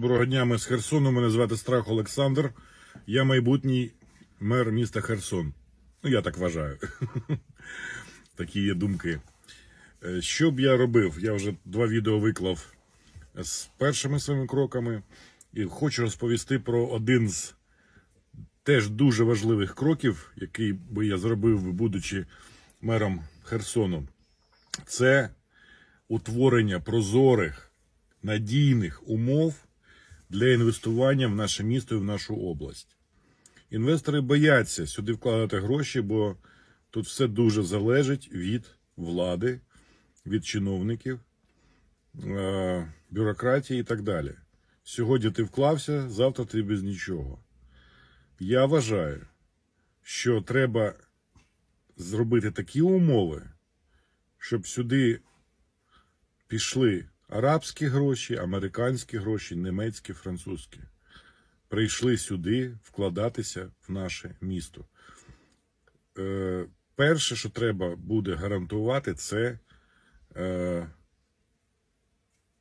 Доброго дня, ми з Херсону. Мене звати Страх Олександр. Я майбутній мер міста Херсон. Ну, я так вважаю. Такі є думки. Е, Що б я робив? Я вже два відео виклав з першими своїми кроками. І хочу розповісти про один з теж дуже важливих кроків, який би я зробив, будучи мером Херсону. Це утворення прозорих, надійних умов для інвестування в наше місто і в нашу область. Інвестори бояться сюди вкладати гроші, бо тут все дуже залежить від влади, від чиновників, е, бюрократії і так далі. Сьогодні ти вклався, завтра ти без нічого. Я вважаю, що треба зробити такі умови, щоб сюди пішли арабські гроші, американські гроші, німецькі, французькі. Прийшли сюди вкладатися в наше місто. Е, перше, що треба буде гарантувати, це е,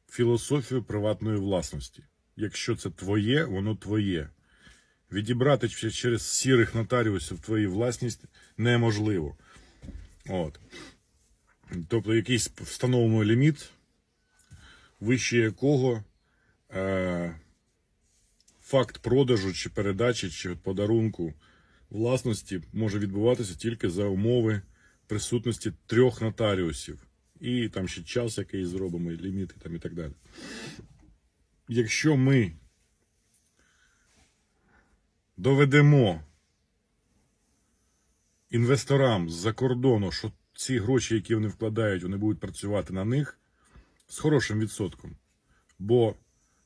філософію приватної власності. Якщо це твоє, воно твоє. Відібрати через сірих нотаріусів твою власність неможливо. От. Тобто якийсь встановлений ліміт, вище якого е, факт продажу чи передачі чи подарунку власності може відбуватися тільки за умови присутності трьох нотаріусів. І там ще час, який зробимо, і ліміти там і так далі. Якщо ми доведемо інвесторам з-за кордону, що ці гроші, які вони вкладають, вони будуть працювати на них з хорошим відсотком. Бо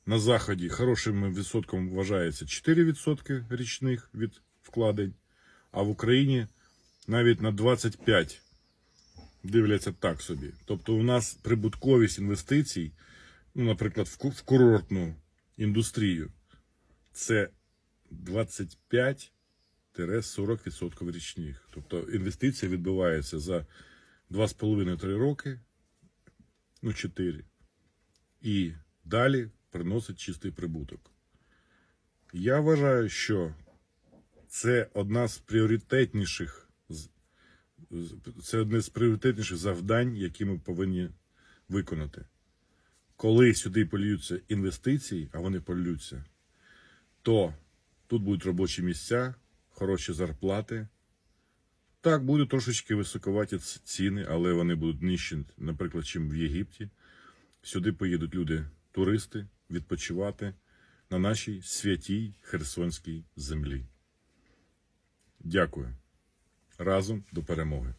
на Заході хорошим відсотком вважається 4% річних від вкладень, а в Україні навіть на 25% дивляться так собі. Тобто у нас прибутковість інвестицій, ну, наприклад, в курортну індустрію, це 25-40% річних. Тобто інвестиція відбувається за 2,5-3 роки, ну 4. І далі приносить чистий прибуток. Я вважаю, що це одна з пріоритетніших це одне з пріоритетніших завдань, які ми повинні виконати. Коли сюди полюються інвестиції, а вони полюються, то тут будуть робочі місця, хороші зарплати. Так, будуть трошечки високоваті ціни, але вони будуть нижчі, наприклад, чим в Єгипті. Сюди поїдуть люди, туристи, відпочивати на нашій святій Херсонській землі. Дякую. Разом до перемоги.